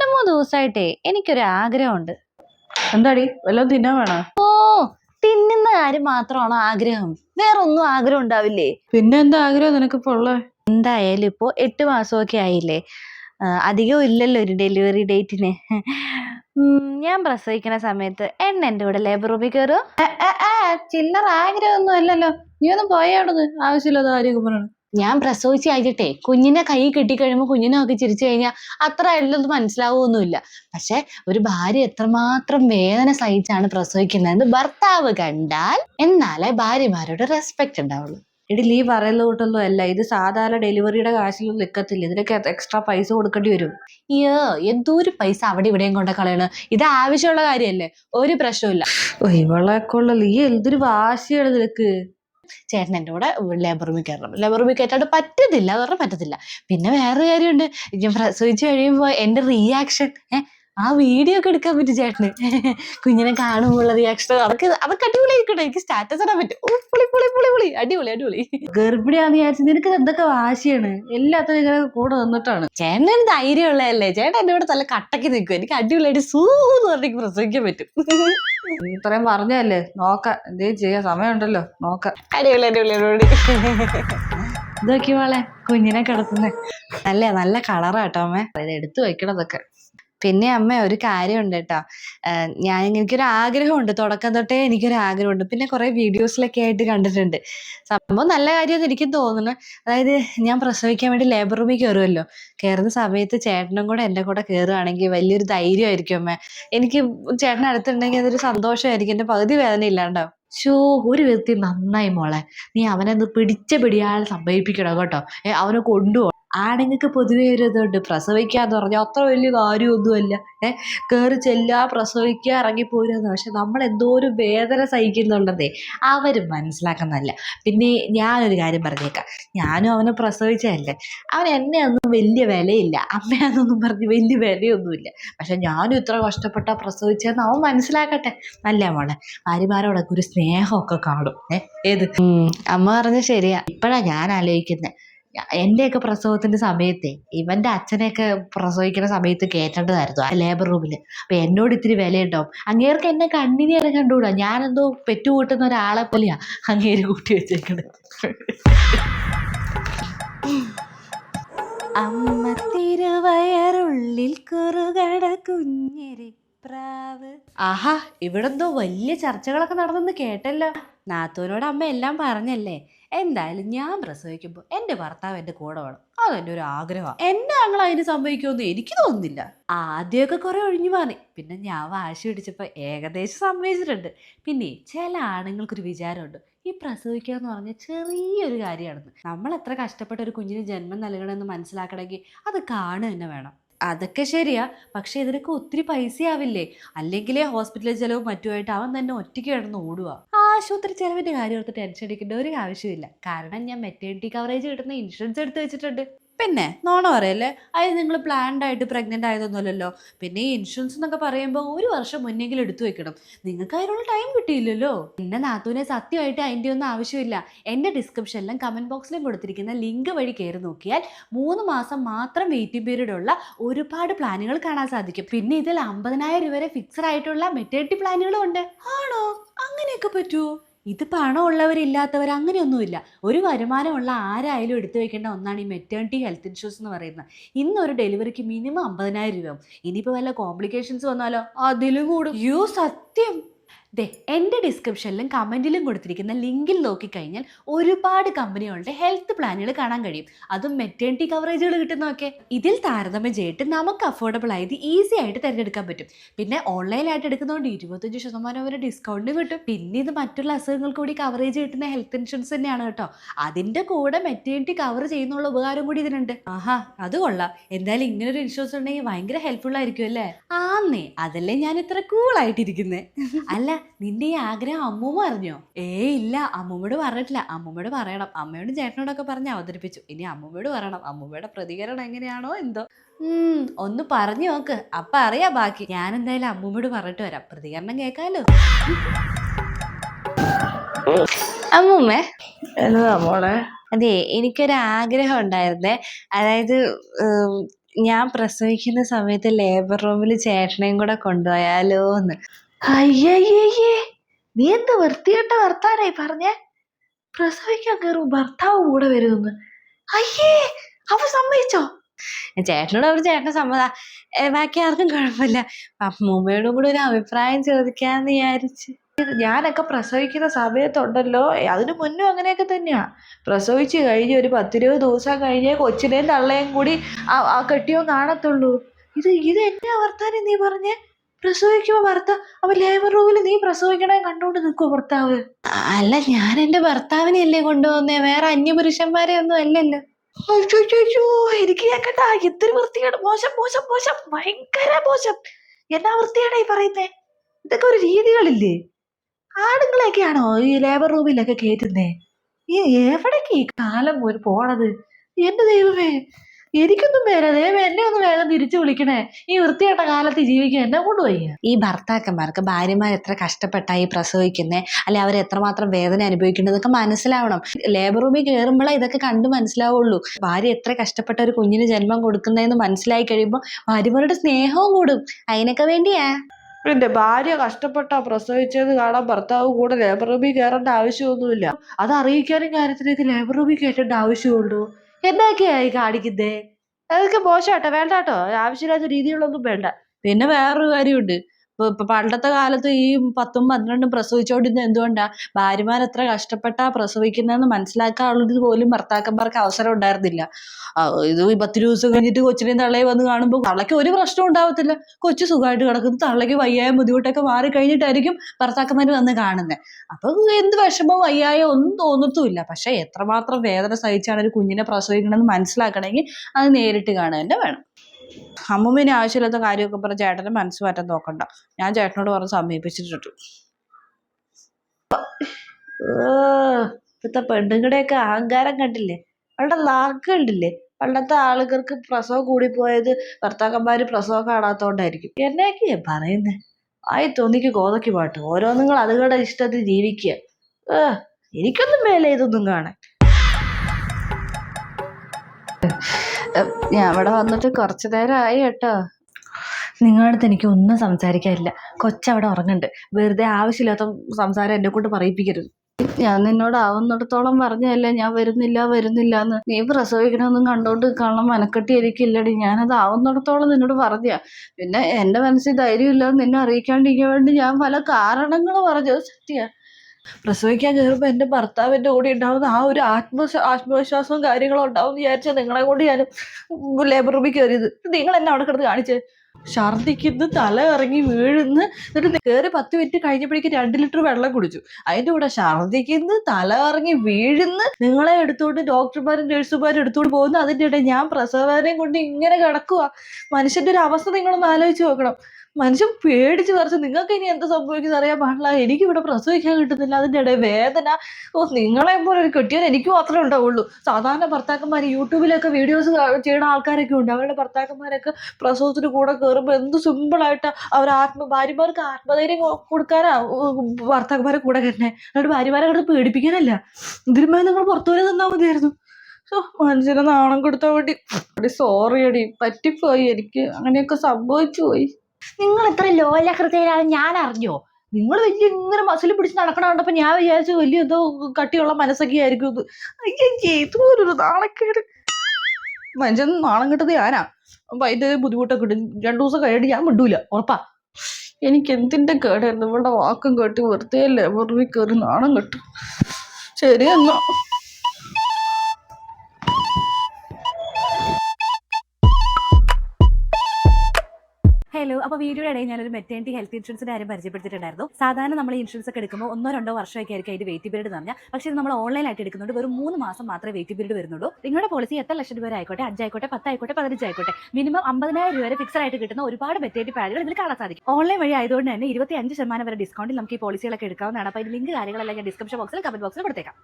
രണ്ട് മൂന്ന് ദിവസമായിട്ടേ എനിക്കൊരു ആഗ്രഹമുണ്ട്. എന്താടി? വല്ലതും തിന്നാൻ വേണോ? ഓ തിന്നുന്ന കാര്യം മാത്രമാണോ ആഗ്രഹം. വേറെ ഒന്നും ആഗ്രഹം ഉണ്ടാവില്ലേ? പിന്നെ എന്താ ആഗ്രഹം നിനക്കിപ്പോ ഉള്ളേ? എന്തായാലും ഇപ്പോ എട്ട് മാസമൊക്കെ ആയില്ലേ? ആ, അധികം ഇല്ലല്ലോ ഒരു ഡെലിവറി ഡേറ്റിന്. ഉം, ഞാൻ പ്രസവിക്കുന്ന സമയത്ത് എണ്ണ എന്റെ കൂടെ ലേബർ റൂമിൽ കയറും. ചില്ലറ ആഗ്രഹമൊന്നും അല്ലല്ലോ. നീ ഒന്നും പോയാണത് ആവശ്യമില്ലാതെ ആരോഗ്യം പറയണം. ഞാൻ പ്രസവിച്ച് കഴിഞ്ഞിട്ടേ കുഞ്ഞിനെ കൈ കെട്ടിക്കഴിയുമ്പോൾ കുഞ്ഞിനെ നോക്കി ചിരിച്ചു കഴിഞ്ഞാൽ അത്ര എല്ലാം മനസ്സിലാവുമൊന്നുമില്ല പക്ഷെ ഒരു ഭാര്യ എത്രമാത്രം വേദന സഹിച്ചാണ് പ്രസവിക്കുന്നതെന്ന് ഭർത്താവ് കണ്ടാൽ എന്നാലേ ഭാര്യമാരോട് റെസ്പെക്ട് ഉണ്ടാവുള്ളൂ. എടി ലീ പറയുന്ന കൂട്ടൊന്നും അല്ല. ഇത് സാധാരണ ഡെലിവറിയുടെ കാശിലൊന്നും നിൽക്കത്തില്ല ഇതിനൊക്കെ എക്സ്ട്രാ പൈസ കൊടുക്കേണ്ടി വരും? അയ്യോ എന്തൊരു പൈസ അവിടെ ഇവിടെയും കൊണ്ട കളയണ്. ഇത് ആവശ്യമുള്ള കാര്യമല്ലേ? ഒരു പ്രശ്നമില്ല ഇവളെ കൊള്ള. ഈ എന്തൊരു വാശിയാണ് നിനക്ക്? ചേട്ടൻ എന്റെ കൂടെ ലേബർ റൂമിൽ കയറണം. ലേബർ റൂമിൽ കയറ്റാണ്ട് പറ്റത്തില്ല. എന്ന് പറഞ്ഞാൽ പറ്റത്തില്ല. പിന്നെ വേറെ കാര്യമുണ്ട്. ഞാൻ പ്രസവിച്ച് കഴിയുമ്പോൾ എന്റെ റിയാക്ഷൻ ഏഹ് ആ വീഡിയോ ഒക്കെ എടുക്കാൻ പറ്റും ചേട്ടന്. കുഞ്ഞിനെ കാണുമ്പോഴുള്ള റിയാക്ഷൻ അവർക്ക് അവർക്ക് അടിപൊളിയായിക്കോട്ടെ എനിക്ക് സ്റ്റാറ്റസ് ഇടാൻ പറ്റും. പുളി പുളി പുളി പുളി പൊളി. അടിപൊളി അടിപൊളി. ഗർഭിണിയാന്ന് വിചാരിച്ചു നിനക്ക് എന്തൊക്കെ വാശിയാണ്? എല്ലാത്തിനും ഇങ്ങനെ കൂടെ നിന്നിട്ടാണ്. ചേട്ടനൊരു ധൈര്യമുള്ളതല്ലേ? ചേട്ടൻ എന്റെ കൂടെ നല്ല കട്ടക്ക് നിൽക്കും. എനിക്ക് അടിപൊളിയായിട്ട് സൂന്ന് പറഞ്ഞിട്ട് പ്രസവിക്കാൻ പറ്റും. ഇത്രയും പറഞ്ഞല്ലേ? നോക്കാം. എന്തേലും ചെയ്യാൻ സമയമുണ്ടല്ലോ. നോക്ക. അടിപൊളി അടിപൊളി അടിപൊളി. ഇതൊക്കെ മോളെ. കുഞ്ഞിനെ കിടത്തുന്നേ. നല്ല നല്ല കളറാട്ടോ അമ്മേ. ഇത് എടുത്തു വെക്കണതൊക്കെ. പിന്നെ അമ്മ ഒരു കാര്യമുണ്ട് കേട്ടോ. ഞാൻ എനിക്കൊരു ആഗ്രഹമുണ്ട് തുടക്കം തൊട്ടേ എനിക്കൊരു ആഗ്രഹമുണ്ട് പിന്നെ കുറെ വീഡിയോസിലൊക്കെ ആയിട്ട് കണ്ടിട്ടുണ്ട്. സംഭവം നല്ല കാര്യമെന്ന് എനിക്കും തോന്നുന്നു. അതായത് ഞാൻ പ്രസവിക്കാൻ വേണ്ടി ലേബർ റൂമിൽ കയറുമല്ലോ കയറുന്ന സമയത്ത് ചേട്ടനും കൂടെ എന്റെ കൂടെ കയറുകയാണെങ്കിൽ വലിയൊരു ധൈര്യമായിരിക്കും അമ്മ. എനിക്ക് ചേട്ടൻ അടുത്തുണ്ടെങ്കിൽ അതൊരു സന്തോഷമായിരിക്കും. എന്റെ പകുതി വേദന ഇല്ലാണ്ടാവും. ഷോ ഒരു വിധത്തിൽ നന്നായി മോളെ. നീ അവനെ പിടിച്ച പിടിയാൽ സംഭവിപ്പിക്കണം കേട്ടോ. അവനെ കൊണ്ടുപോകണം. ആണുങ്ങൾക്ക് പൊതുവേ ഒരു ഇതുണ്ട്. പ്രസവിക്കാന്ന് പറഞ്ഞാൽ അത്ര വലിയ കാര്യമൊന്നുമല്ല. ഏഹ് കയറി ചെല്ലുക പ്രസവിക്കുക ഇറങ്ങിപ്പോരുന്ന. പക്ഷെ നമ്മൾ എന്തോ ഒരു വേദന സഹിക്കുന്നുണ്ടെന്നേ അവരും മനസ്സിലാക്കുന്നതല്ല. പിന്നെ ഞാനൊരു കാര്യം പറഞ്ഞേക്കാം. ഞാനും അവനെ പ്രസവിച്ചതല്ലേ. അവൻ എന്നെ ഒന്നും വലിയ വിലയില്ല. അമ്മയാന്നൊന്നും പറഞ്ഞ് വലിയ വിലയൊന്നുമില്ല. പക്ഷെ ഞാനും ഇത്ര കഷ്ടപ്പെട്ട പ്രസവിച്ചതെന്ന് അവൻ മനസ്സിലാക്കട്ടെ. നല്ല മോളെ ഭാര്യമാരോടൊക്കെ ഒരു സ്നേഹമൊക്കെ കാണും. ഏഹ് ഏത്? അമ്മ പറഞ്ഞ ശരിയാ. ഇപ്പഴാ ഞാൻ ആലോചിക്കുന്നത് എന്റെയൊക്കെ പ്രസവത്തിന്റെ സമയത്തെ ഇവന്റെ അച്ഛനെയൊക്കെ പ്രസവിക്കുന്ന സമയത്ത് കേറ്റേണ്ടതായിരുന്നു ആ ലേബർ റൂമിൽ അപ്പൊ എന്നോട് ഇത്തിരി വിലയുണ്ടാവും. അങ്ങേർക്ക് എന്നെ കണ്ണിനെ വരെ കണ്ടുകൂടാ? ഞാനെന്തോ പെറ്റുകൂട്ടുന്ന ഒരാളെ പോലെയാ അങ്ങേര് കൂട്ടി വെച്ചേക്കണത്. അമ്മ തിരുവയറുള്ളിൽ കുറുകട കുഞ്ഞിരി പ്രാവ്. ആഹാ ഇവിടെന്തോ വലിയ ചർച്ചകളൊക്കെ നടന്നെന്ന് കേട്ടല്ലോ. നാത്തൂനോട് അമ്മ എല്ലാം പറഞ്ഞല്ലേ? എന്തായാലും ഞാൻ പ്രസവിക്കുമ്പോൾ എന്റെ ഭർത്താവ് എന്റെ കൂടെ വേണം. അതെന്റെ ഒരു ആഗ്രഹമാണ് എന്റെ ആങ്ങൾ അതിന് സംഭവിക്കുമെന്ന് എനിക്ക് തോന്നുന്നില്ല. ആദ്യമൊക്കെ കുറെ ഒഴിഞ്ഞു മാറി പിന്നെ ഞാൻ വാശി പിടിച്ചപ്പോൾ ഏകദേശം സംഭവിച്ചിട്ടുണ്ട് പിന്നെ ചില ആണുങ്ങൾക്കൊരു വിചാരമുണ്ട്. ഈ പ്രസവിക്കുക എന്ന് പറഞ്ഞാൽ ചെറിയൊരു കാര്യമാണെന്ന്. നമ്മൾ എത്ര കഷ്ടപ്പെട്ട ഒരു കുഞ്ഞിന് ജന്മം നൽകണമെന്ന് മനസ്സിലാക്കണമെങ്കിൽ അത് കാണുക തന്നെ വേണം. അതൊക്കെ ശരിയാ. പക്ഷെ ഇതിനൊക്കെ ഒത്തിരി പൈസയാവില്ലേ? അല്ലെങ്കിലേ ഹോസ്പിറ്റലിൽ ചിലവ് മറ്റുമായിട്ട് അവൻ തന്നെ ഒറ്റയ്ക്ക് കിടന്ന് ഓടുക ആശുപത്രി ചെലവിന്റെ കാര്യം ഓർത്ത് ടെൻഷൻ അടിക്കേണ്ട ഒരു ആവശ്യമില്ല കാരണം ഞാൻ മെറ്റേണിറ്റി കവറേജ് കിട്ടുന്ന ഇൻഷുറൻസ് എടുത്ത് വെച്ചിട്ടുണ്ട്. പിന്നെ നോണ പറയല്ലേ അത് നിങ്ങൾ പ്ലാൻഡ് ആയിട്ട് പ്രഗ്നന്റ് ആയതൊന്നുമല്ലല്ലോ. പിന്നെ ഈ ഇൻഷുറൻസ് എന്നൊക്കെ പറയുമ്പോൾ ഒരു വർഷം മുന്നെങ്കിലും എടുത്തു വെക്കണം. നിങ്ങൾക്ക് അതിനുള്ള ടൈം കിട്ടിയില്ലല്ലോ. എന്റെ നാത്തൂനെ സത്യമായിട്ട് അതിന്റെ ഒന്നും ആവശ്യമില്ല. എന്റെ ഡിസ്ക്രിപ്ഷനിലും കമന്റ് ബോക്സിലും കൊടുത്തിരിക്കുന്ന ലിങ്ക് വഴി കയറി നോക്കിയാൽ മൂന്ന് മാസം മാത്രം വെയിറ്റിംഗ് പീരീഡ് ഉള്ള ഒരുപാട് പ്ലാനുകൾ കാണാൻ സാധിക്കും. പിന്നെ ഇതിൽ അമ്പതിനായിരം രൂപ വരെ ഫിക്സഡ് ആയിട്ടുള്ള മെറ്റേണിറ്റി പ്ലാനുകളും ഉണ്ട്. ആണോ? അങ്ങനെയൊക്കെ പറ്റുമോ ഇത് പണമുള്ളവരില്ലാത്തവർ അങ്ങനെയൊന്നുമില്ല. ഒരു വരുമാനമുള്ള ആരായാലും എടുത്തു വെക്കേണ്ട ഒന്നാണ് ഈ മെറ്റേണിറ്റി ഹെൽത്ത് ഇൻഷുറൻസ് എന്ന് പറയുന്നത്. ഇന്ന് ഒരു ഡെലിവറിക്ക് മിനിമം അമ്പതിനായിരം രൂപ ഇനിയിപ്പോൾ വല്ല കോംപ്ലിക്കേഷൻസ് വന്നാലോ? അതിലും കൂടും. യു സത്യം. ദേ എന്റെ ഡിസ്ക്രിപ്ഷനിലും കമന്റിലും കൊടുത്തിരിക്കുന്ന ലിങ്കിൽ നോക്കിക്കഴിഞ്ഞാൽ ഒരുപാട് കമ്പനികളുടെ ഹെൽത്ത് പ്ലാനുകൾ കാണാൻ കഴിയും. അതും മെറ്റേണിറ്റി കവറേജുകൾ കിട്ടുന്നതൊക്കെ. ഇതിൽ താരതമ്യം ചെയ്തിട്ട് നമുക്ക് അഫോർഡബിൾ ആയത് ഈസി ആയിട്ട് തിരഞ്ഞെടുക്കാൻ പറ്റും. പിന്നെ ഓൺലൈനായിട്ട് എടുക്കുന്നതുകൊണ്ട് ഇരുപത്തഞ്ച് ശതമാനം വരെ ഡിസ്കൗണ്ട് കിട്ടും. പിന്നെ ഇത് മറ്റുള്ള അസുഖങ്ങൾക്ക് കൂടി കവറേജ് കിട്ടുന്ന ഹെൽത്ത് ഇൻഷുറൻസ് തന്നെയാണ് കേട്ടോ. അതിന്റെ കൂടെ മെറ്റേണിറ്റി കവർ ചെയ്യുന്നുള്ള ഉപകാരം കൂടി ഇതിനുണ്ട്. ആഹാ അത് കൊള്ളാം. എന്തായാലും ഇങ്ങനൊരു ഇൻഷുറൻസ് ഉണ്ടെങ്കിൽ ഭയങ്കര ഹെൽപ്ഫുൾ ആയിരിക്കും അല്ലേ? ആന്നേ അതല്ലേ ഞാൻ ഇത്ര കൂളായിട്ടിരിക്കുന്നത് അല്ല നിന്റെ ഈ ആഗ്രഹം അമ്മൂമ്മ അറിഞ്ഞോ? ഏ ഇല്ല. അമ്മൂമ്മയോട് പറഞ്ഞിട്ടില്ല. അമ്മൂമ്മയോട് പറയണം. അമ്മയോടും ചേട്ടനോടൊക്കെ പറഞ്ഞ് അവതരിപ്പിച്ചു. ഇനി അമ്മൂമ്മയോട് പറയണം. അമ്മൂമ്മയുടെ പ്രതികരണം എങ്ങനെയാണോ എന്തോ. ഉം ഒന്ന് പറഞ്ഞു നോക്ക്. അപ്പൊ അറിയാം ബാക്കി. ഞാൻ എന്തായാലും അമ്മൂമ്മയോട് പറഞ്ഞിട്ട് വരാം. പ്രതികരണം കേൾക്കാലോ? അമ്മൂമ്മേ. എന്നതാ മോളെ? അതെ എനിക്കൊരു ആഗ്രഹം ഉണ്ടായിരുന്നേ. അതായത് ഞാൻ പ്രസവിക്കുന്ന സമയത്ത് ലേബർ റൂമിൽ ചേട്ടനെയും കൂടെ കൊണ്ടുപോയാലോ എന്ന് അയ്യയ്യേ നീ എന്ത് വൃത്തികെട്ട വർത്താനായി പറഞ്ഞേ? പ്രസവിക്കാൻ കയറും ഭർത്താവ് കൂടെ വരുമെന്ന്. അയ്യേ അവ സമ്മതിച്ചോ? ചേട്ടനോട് അവർ ചേട്ടൻ സമ്മത. ബാക്കി ആർക്കും കുഴപ്പമില്ല. അമ്മൂമ്മയോടും കൂടെ ഒരു അഭിപ്രായം ചോദിക്കാന്ന് വിചാരിച്ച്. ഞാനൊക്കെ പ്രസവിക്കുന്ന സമയത്തുണ്ടല്ലോ. അതിനു മുന്നും അങ്ങനെയൊക്കെ തന്നെയാ. പ്രസവിച്ച് കഴിഞ്ഞ് ഒരു പത്തിരുപത് ദിവസം കഴിഞ്ഞേ കൊച്ചിനെയും തള്ളയും കൂടി ആ കെട്ടിയോ കാണത്തുള്ളൂ. ഇത് ഇത് എന്നാ വർത്താനം നീ പറഞ്ഞേ? പ്രസവിക്കുമ്പോ ഭർത്താവ് അപ്പൊ ലേബർ റൂമിൽ നീ പ്രസവിക്കണേ കണ്ടോണ്ട് നിൽക്കുവോ ഭർത്താവ്? അല്ല ഞാൻ എന്റെ ഭർത്താവിനെയല്ലേ കൊണ്ടുവന്നേ വേറെ അന്യപുരുഷന്മാരെ ഒന്നും അല്ലല്ലോ. അയ്യോ എനിക്ക് കേട്ടാ ഇത്തിരി വൃത്തികേട് മോശം മോശം മോശം ഭയങ്കര മോശം. എന്നാ വൃത്തിയാണ് ഈ പറയുന്നേ? ഇതൊക്കെ ഒരു രീതികളില്ലേ? ആണുങ്ങളെയൊക്കെയാണോ ഈ ലേബർ റൂമിലൊക്കെ കേറ്റുന്നേ? ഈ എവിടേക്ക് ഈ കാലം പോണത്? എന്റെ ദൈവമേ. എനിക്കൊന്നും വേറെ ദൈവം എന്നെ ഒന്ന് വേഗം തിരിച്ചു വിളിക്കണേ. ഈ വൃത്തികെട്ട കാലത്ത് ജീവിക്കാൻ എന്നെ കൊണ്ടുപോയി ഈ ഭർത്താക്കന്മാർക്ക് ഭാര്യമാർ എത്ര കഷ്ടപ്പെട്ടായി പ്രസവിക്കുന്നേ? അല്ലെ അവർ എത്രമാത്രം വേദന അനുഭവിക്കുന്നത് ഇതൊക്കെ മനസ്സിലാവണം ലേബർ റൂമിൽ കയറുമ്പോഴേ ഇതൊക്കെ കണ്ട് മനസ്സിലാവുള്ളൂ. ഭാര്യ എത്ര കഷ്ടപ്പെട്ട ഒരു കുഞ്ഞിന് ജന്മം കൊടുക്കുന്നതെന്ന് മനസ്സിലായി കഴിയുമ്പോൾ ഭാര്യമാരുടെ സ്നേഹവും കൂടും. അതിനൊക്കെ വേണ്ടിയാ. പിന്നെ ഭാര്യ കഷ്ടപ്പെട്ടാ പ്രസവിച്ചത് കാണാൻ ഭർത്താവ് കൂടെ ലേബർ റൂമിൽ കയറേണ്ട ആവശ്യമൊന്നുമില്ല. അത് അറിയിക്കാനും കാര്യത്തിലേക്ക് ലേബർ റൂമിൽ കയറ്റേണ്ട ആവശ്യമുള്ളൂ എന്നൊക്കെയായി കാണിക്കുന്നേ? അതൊക്കെ മോശമാട്ടോ വേണ്ട കേട്ടോ ആവശ്യമില്ലാത്ത രീതികളൊന്നും വേണ്ട. പിന്നെ വേറൊരു കാര്യമുണ്ട്. പണ്ടത്തെ കാലത്ത് ഈ പത്തും പന്ത്രണ്ടും പ്രസവിച്ചോണ്ടിരുന്ന എന്തുകൊണ്ടാണ് ഭാര്യമാർ എത്ര കഷ്ടപ്പെട്ടാ പ്രസവിക്കുന്നതെന്ന് മനസ്സിലാക്കാനുള്ളത് പോലും ഭർത്താക്കന്മാർക്ക് അവസരം ഉണ്ടായിരുന്നില്ല. ഇത് പത്ത് ദിവസം കഴിഞ്ഞിട്ട് കൊച്ചിനെ തള്ളയെ വന്ന് കാണുമ്പോൾ തള്ളയ്ക്ക് ഒരു പ്രശ്നം ഉണ്ടാവത്തില്ല. കൊച്ചു സുഖമായിട്ട് കിടക്കുന്നു. തള്ളയ്ക്ക് വയ്യായ ബുദ്ധിമുട്ടൊക്കെ മാറി കഴിഞ്ഞിട്ടായിരിക്കും ഭർത്താക്കന്മാർ വന്ന് കാണുന്നത് അപ്പൊ എന്ത് വിഷമോ വയ്യായോ ഒന്നും തോന്നത്തുമില്ല. പക്ഷെ എത്രമാത്രം വേദന സഹിച്ചാണ് ഒരു കുഞ്ഞിനെ പ്രസവിക്കണമെന്ന് മനസ്സിലാക്കണമെങ്കിൽ അത് നേരിട്ട് കാണുക തന്നെ വേണം. അമ്മൂമ്മേനെ ആവശ്യമില്ലാത്ത കാര്യമൊക്കെ പറഞ്ഞ് ചേട്ടന് മനസ്സ് മാറ്റാൻ നോക്കണ്ട. ഞാൻ ചേട്ടനോട് പറഞ്ഞ് സമീപിച്ചിട്ടുണ്ട്. ഇപ്പത്തെ പെണ്ണുങ്ങളുടെയൊക്കെ അഹങ്കാരം കണ്ടില്ലേ? അവളുടെ നാക്ക് കണ്ടില്ലേ? പണ്ടത്തെ ആളുകൾക്ക് പ്രസവം കൂടിപ്പോയത് ഭർത്താക്കന്മാര് പ്രസവം കാണാത്തോണ്ടായിരിക്കും. എന്നൊക്കെയാ പറയുന്നേ? ആയി തോന്നിക്ക് കോതയ്ക്ക് പാട്ട്. ഓരോന്നുങ്ങൾ അതുങ്ങളുടെ ഇഷ്ടത്തിൽ ജീവിക്കുക. ഏഹ് എനിക്കൊന്നും മേലെ ഇതൊന്നും കാണാൻ. ഞാൻ ഇവിടെ വന്നിട്ട് കുറച്ചു നേരമായി കേട്ടോ. നിങ്ങളടുത്ത് എനിക്ക് ഒന്നും സംസാരിക്കാനില്ല. കൊച്ചവിടെ ഉറങ്ങണ്ട് വെറുതെ ആവശ്യമില്ലാത്ത സംസാരം എന്നെ കൊണ്ട് പറയിപ്പിക്കരുത്. ഞാൻ നിന്നോട് ആവുന്നിടത്തോളം പറഞ്ഞതല്ലേ ഞാൻ വരുന്നില്ല വരുന്നില്ല എന്ന്. നീ പ്രസവിക്കണമെന്നും കണ്ടോണ്ട് കാണാൻ മനക്കെട്ടി എനിക്കില്ലടി. ഞാനത് ആവുന്നിടത്തോളം നിന്നോട് പറഞ്ഞ പിന്നെ എന്റെ മനസ്സിൽ ധൈര്യമില്ല നിന്നെ അറിയിക്കാണ്ടിരിക്കാൻ വേണ്ടി ഞാൻ പല കാരണങ്ങളും പറഞ്ഞത് സത്യ. പ്രസവിക്കാൻ കയറുമ്പോൾ എന്റെ ഭർത്താവ് എന്റെ കൂടെ ഉണ്ടാവുന്ന ആ ഒരു ആത്മ ആത്മവിശ്വാസവും കാര്യങ്ങളും ഉണ്ടാവും എന്ന് വിചാരിച്ചാൽ നിങ്ങളെ കൊണ്ട് ഞാൻ ലേബർ റൂമിൽ കയറിയത് നിങ്ങൾ എന്നെ അവിടെ കിടന്ന് കാണിച്ച്. ഛർദിക്കുന്നു തല ഇറങ്ങി വീഴുന്നു എന്നിട്ട് കയറി പത്ത് മിനിറ്റ് കഴിഞ്ഞപ്പോഴേക്കും രണ്ട് ലിറ്റർ വെള്ളം കുടിച്ചു. അതിന്റെ കൂടെ ഛർദിക്കുന്നു തല ഇറങ്ങി വീഴുന്നു നിങ്ങളെ എടുത്തുകൊണ്ട് ഡോക്ടർമാരും നഴ്സുമാരും എടുത്തുകൊണ്ട് പോകുന്നു അതിന്റെ ഇടയിൽ ഞാൻ പ്രസവവേദനയും കൊണ്ട് ഇങ്ങനെ കിടക്കുക മനുഷ്യന്റെ ഒരു അവസ്ഥ നിങ്ങളൊന്ന് ആലോചിച്ച് നോക്കണം. മനുഷ്യൻ പേടിച്ച് പറിച്ച് നിങ്ങൾക്ക് ഇനി എന്താ സംഭവിക്കുന്നത് അറിയാൻ പാടില്ല. എനിക്ക് ഇവിടെ പ്രസവിക്കാൻ കിട്ടുന്നില്ല. അതിന്റെ ഇടയിൽ വേദന ഓ നിങ്ങളെ പോലെ ഒരു കെട്ടിയാൽ എനിക്ക് മാത്രമേ ഉണ്ടാവുള്ളൂ. സാധാരണ ഭർത്താക്കന്മാർ യൂട്യൂബിലൊക്കെ വീഡിയോസ് ചെയ്യുന്ന ആൾക്കാരൊക്കെ ഉണ്ട്. അവരുടെ ഭർത്താക്കന്മാരൊക്കെ പ്രസവത്തിന് കൂടെ കയറുമ്പോൾ എന്ത് സിമ്പിളായിട്ട് അവർ ആത്മ ഭാര്യമാർക്ക് ആത്മധൈര്യം കൊടുക്കാനാ ഭർത്താക്കന്മാരെ കൂടെ കയറ്റണേ എന്നിട്ട് ഭാര്യമാരെ കിടന്ന് പേടിപ്പിക്കാനല്ല. ഇതിന്മേൽ നിങ്ങൾ പുറത്തു വരെ തന്നാൽ മതിയായിരുന്നു മനുഷ്യനെ നാണം കൊടുത്താൽ വേണ്ടി. സോറി അടി. പറ്റിപ്പോയി. എനിക്ക് അങ്ങനെയൊക്കെ സംഭവിച്ചു പോയി നിങ്ങൾ ഇത്ര ലോലഹൃദയരാണ് ഞാൻ അറിഞ്ഞോ? നിങ്ങൾ വലിയ ഇങ്ങനെ മസിൽ പിടിച്ച് നടക്കണ കണ്ടപ്പോ ഞാൻ വിചാരിച്ചു വലിയ എന്തോ കട്ടിയുള്ള മനസ്സൊക്കെ ആയിരിക്കും ഇതുപോലൊരു നാണക്കേട്. മനുഷ്യൻ നാണം കിട്ടത് ഞാനാ. അപ്പൊ അതിന്റെ ബുദ്ധിമുട്ടൊക്കെ ഉണ്ട്. രണ്ടു ദിവസം കഴിഞ്ഞിട്ട് ഞാൻ വിടൂല ഉറപ്പാ. എനിക്ക് എന്തിന്റെ കേടായിരുന്നു? ഇവളുടെ വാക്കും കേട്ട് വെറുതെ ലെബറിൽ കയറി നാണം കിട്ടും. ശരി എന്നാ. ഹലോ അപ്പോൾ വീഡിയോയുടെ ഇടയിൽ ഞാനൊരു മെറ്റേണിറ്റി ഹെൽത്ത് ഇൻഷുറൻസിന്റെ കാര്യം പരിചയപ്പെടുത്തിയിട്ടുണ്ടായിരുന്നു. സാധാരണ നമ്മൾ ഇൻഷുറൻസ് ഒക്കെ എടുക്കുമ്പോൾ ഒന്നോ രണ്ടോ വർഷമൊക്കെ ആയിരിക്കും അതിന്റെ വെയിറ്റ് പീരീഡ് പറഞ്ഞാൽ. പക്ഷേ ഇത് നമ്മൾ ഓൺലൈനായിട്ട് എടുക്കുന്നുണ്ട്. വെറും മൂന്ന് മാസം മാത്രമേ വെയിറ്റ് പീരീഡ് വരുന്നുള്ളൂ. നിങ്ങളുടെ പോളിസി എത്ര ലക്ഷം രൂപ ആയിക്കോട്ടെ അഞ്ചായിക്കോട്ടെ പത്തായിക്കോട്ടെ പതിനഞ്ചായിക്കോട്ടെ മിനിമം അമ്പതിനായിരം രൂപ വരെ ഫിക്സഡ് ആയിട്ട് കിട്ടുന്ന ഒരുപാട് മെറ്റേണിറ്റി പാഡുകൾ ഇതിൽ കാണാൻ സാധിക്കും. ഓൺലൈൻ വഴി ആയതുകൊണ്ട് തന്നെ ഇരുപത്തി അഞ്ച് ശതമാനം വരെ ഡിസ്കൗണ്ടിൽ നമുക്ക് ഈ പോളിസികളൊക്കെ എടുക്കാവുന്നതാണ്. അപ്പോൾ ഇതിന്റെ ലിങ്ക് കാര്യങ്ങളെല്ലാം ഞാൻ ഡിസ്ക്രിപ്ഷൻ ബോക്സിൽ കമന്റ് ബോക്സിൽ കൊടുത്തേക്കാം.